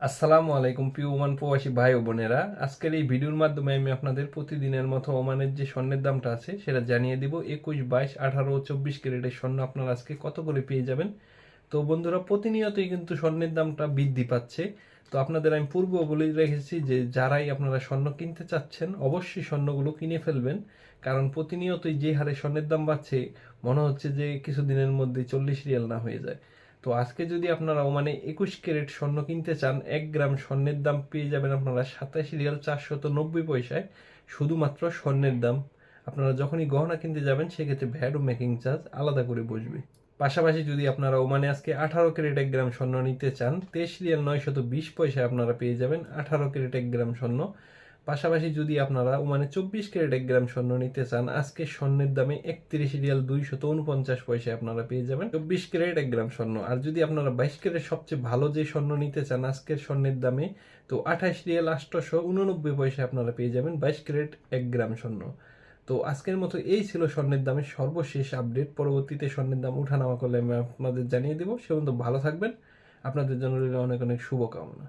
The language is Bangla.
আসসালামু আলাইকুম প্রিয় ওমান প্রবাসী ভাই ও বোনেরা। আজকের এই ভিডিওর মাধ্যমে আমি আপনাদের প্রতিদিনের মতো ওমানের যে স্বর্ণের দামটা আছে, সেটা জানিয়ে দিব। একুশ, বাইশ, আঠারো, চব্বিশ ক্যারেটের স্বর্ণ আপনারা আজকে কত করে পেয়ে যাবেন? তো বন্ধুরা, প্রতিনিয়তই কিন্তু স্বর্ণের দামটা বৃদ্ধি পাচ্ছে। তো আপনাদের আমি পূর্ব বলে রেখেছি যে, যারাই আপনারা স্বর্ণ কিনতে চাচ্ছেন, অবশ্যই স্বর্ণগুলো কিনে ফেলবেন। কারণ প্রতিনিয়তই যে হারে স্বর্ণের দাম বাড়ছে, মনে হচ্ছে যে কিছুদিনের মধ্যে চল্লিশ রিয়াল না হয়ে যায়। তো আজকে যদি আপনারা মানে একুশ ক্যারেট স্বর্ণ কিনতে চান, এক গ্রাম স্বর্ণের দাম পেয়ে যাবেন আপনারা সাতাশ রিয়াল চারশত নব্বই পয়সায়। শুধুমাত্র স্বর্ণের দাম। আপনারা যখনই গহনা কিনতে যাবেন, সেক্ষেত্রে ভ্যাট ও মেকিং চার্জ আলাদা করে বসবে। পাশাপাশি যদি আপনারা ওমানে আজকে আঠারো ক্যারেট এক গ্রাম স্বর্ণ নিতে চান, তেইশ রিয়াল নয়শত বিশ পয়সায় আপনারা পেয়ে যাবেন আঠারো ক্যারেট এক গ্রাম স্বর্ণ। পাশাপাশি যদি আপনারা ওমানে চব্বিশ ক্যারেট এক গ্রাম স্বর্ণ নিতে চান, আজকে স্বর্ণের দামে একত্রিশ রিয়াল দুইশত উনপঞ্চাশ পয়সায় আপনারা পেয়ে যাবেন চব্বিশ ক্যারেট এক গ্রাম স্বর্ণ। আর যদি আপনারা বাইশ ক্যারেট সবচেয়ে ভালো যে স্বর্ণ নিতে চান, আজকের স্বর্ণের দামে তো আঠাশ রিয়াল আটশোশো উননব্বই পয়সায় আপনারা পেয়ে যাবেন বাইশ ক্যারেট এক গ্রাম স্বর্ণ। তো আজকের মতো এই ছিল স্বর্ণের দামের সর্বশেষ আপডেট। পরবর্তীতে স্বর্ণের দাম উঠানামা করলে আমি আপনাদের জানিয়ে দেবো। সে পর্যন্ত ভালো থাকবেন। আপনাদের জন্য রইল অনেক অনেক শুভকামনা।